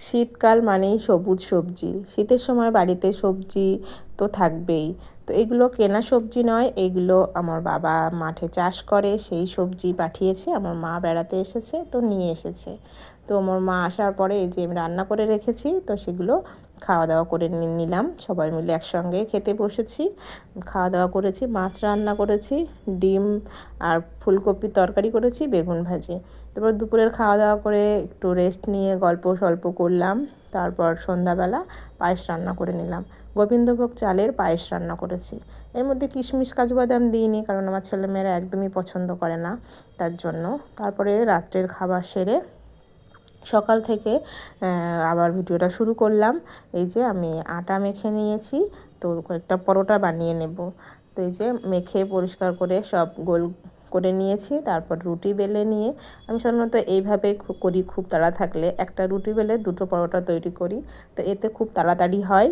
শীতকাল মানেই সবুজ সবজি। শীতের সময় বাড়িতে সবজি তো থাকবেই। তো এগুলো কেনা সবজি নয়, এগুলো আমার বাবা মাঠে চাষ করে, সেই সবজি পাঠিয়েছে, আমার মা বেড়াতে এসেছে, তো নিয়ে এসেছে। তো আমার মা আসার পরে এই যে আমি রান্না করে রেখেছি, তো সেগুলো খাওয়া দাওয়া করে নিলাম। সবাই মিলে একসঙ্গে খেতে বসেছি। খাওয়া দাওয়া করেছি, মাছ রান্না করেছি, ডিম আর ফুলকপির তরকারি করেছি, বেগুন ভাজি। তারপর দুপুরের খাওয়া দাওয়া করে একটু রেস্ট নিয়ে গল্প সল্প করলাম। তারপর সন্ধ্যাবেলা পায়েস রান্না করে নিলাম। গোবিন্দভোগ চালের পায়েস রান্না করেছি। এর মধ্যে কিশমিশ, কাজু বাদাম দিইনি কারণ আমার ছেলেমেয়েরা একদমই পছন্দ করে না তার জন্য। তারপরে রাত্রের খাবার সেরে সকাল থেকে আবার ভিডিওটা শুরু করলাম। এই যে আমি আটা মেখে নিয়েছি, তো কয়েকটা পরোটা বানিয়ে নেব। তো এই যে মেখে পরিষ্কার করে সব গোল করে নিয়েছি, তারপর রুটি বেলে নিয়ে আমি সাধারণত এইভাবে করি খুব তাড়া থাকলে। একটা রুটি বেলে দুটো পরোটা তৈরি করি, তো এতে খুব তাড়াতাড়ি হয়।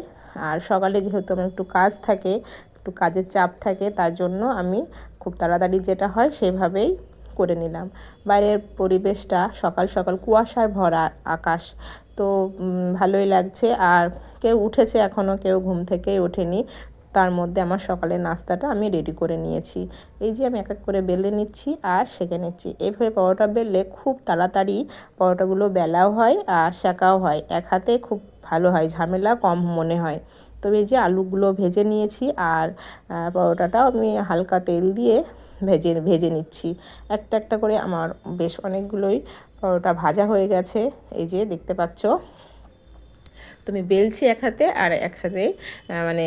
আর সকালে যেহেতু আমার একটু কাজ থাকে, একটু কাজের চাপ থাকে, তার জন্য আমি খুব তাড়াতাড়ি যেটা হয় সেভাবেই করে নিলাম। বাইরের পরিবেশটা সকাল সকাল কুয়াশায় ভরা আকাশ। তো ভালোই লাগছে। আর কেউ উঠেছে এখনও কেউ ঘুম থেকেই ওঠেনি। তার মধ্যে আমার সকালের নাস্তাটা আমি রেডি করে নিয়েছি। এই যে আমি এক এক করে বেলে নিচ্ছি আর সেঁকে নিচ্ছি। এইভাবে পরোটা বেললে খুব তাড়াতাড়ি পরোটাগুলো বেলাও হয় আর শেখাও হয়। এক হাতে খুব ভালো হয়, ঝামেলা কম মনে হয়। তবে এই যে আলুগুলো ভেজে নিয়েছি আর পরোটাটাও আমি হালকা তেল দিয়ে ভেজে ভেজে নিচ্ছি। একটা একটা করে আমার বেশ অনেকগুলোই পরোটা ভাজা হয়ে গেছে। এই যে দেখতে পাচ্ছ। তুমি বেলছি এক হাতে আর এক হাতে মানে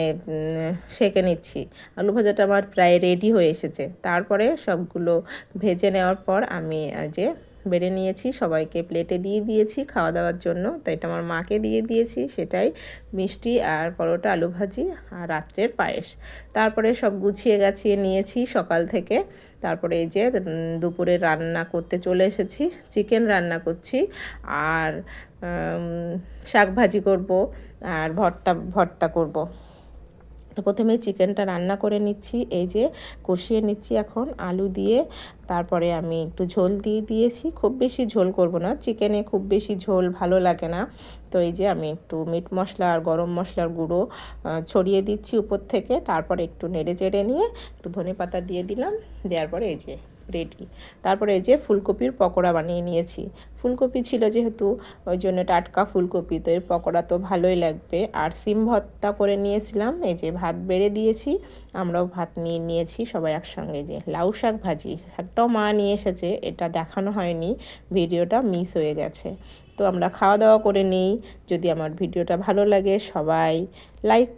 সেঁকে নিচ্ছি। আলু ভাজাটা আমার প্রায় রেডি হয়ে এসেছে। তারপরে সবগুলো ভেজে নেওয়ার পর আমি যে বেড়ে নিয়েছি, সবাইকে প্লেটে দিয়ে দিয়েছি খাওয়া দাওয়ার জন্য। তো এটা আমার মাকে দিয়ে দিয়েছি, সেটাই মিষ্টি আর পরোটা, আলু ভাজি আর রাত্রের পায়েস। তারপরে সব গুছিয়ে গাছিয়ে নিয়েছি সকাল থেকে। তারপরে এই যে দুপুরে রান্না করতে চলে এসেছি চিকেন রান্না করছি আর শাক ভাজি করব আর ভর্তা ভর্তা করব। তো প্রথমে চিকেনটা রান্না করে নিচ্ছি, এই যে কষিয়ে নিচ্ছি এখন আলু দিয়ে। তারপরে আমি একটু ঝোল দিয়ে দিয়েছি, খুব বেশি ঝোল করব না, চিকেনে খুব বেশি ঝোল ভালো লাগে না। তো এই যে আমি একটু মিট মশলা আর গরম মশলার গুঁড়ো ছড়িয়ে দিচ্ছি উপর থেকে, তারপরে একটু নেড়ে চেড়ে নিয়ে একটু ধনে পাতা দিয়ে দিলাম, দেওয়ার পরে এই যে রেডি তারপরে এই যে ফুলকপির পকোড়া বানিয়ে নিয়েছি। ফুলকপি ছিল যেহেতু, ওই জন্য টাটকা ফুলকপি, তো এর পকোড়া তো ভালোই লাগবে। আর সিম ভর্তা করে নিয়েছিলাম, এই যে ভাত বেড়ে দিয়েছি, আমরাও ভাত নিয়ে নিয়েছি সবাই একসঙ্গে যে। লাউ শাক ভাজি শাকটাও মা নিয়ে এসেছে, এটা দেখানো হয়নি, ভিডিওটা মিস হয়ে গেছে। তো আমরা খাওয়া দাওয়া করে নিই, যদি আমার ভিডিওটা ভালো লাগে সবাই লাইক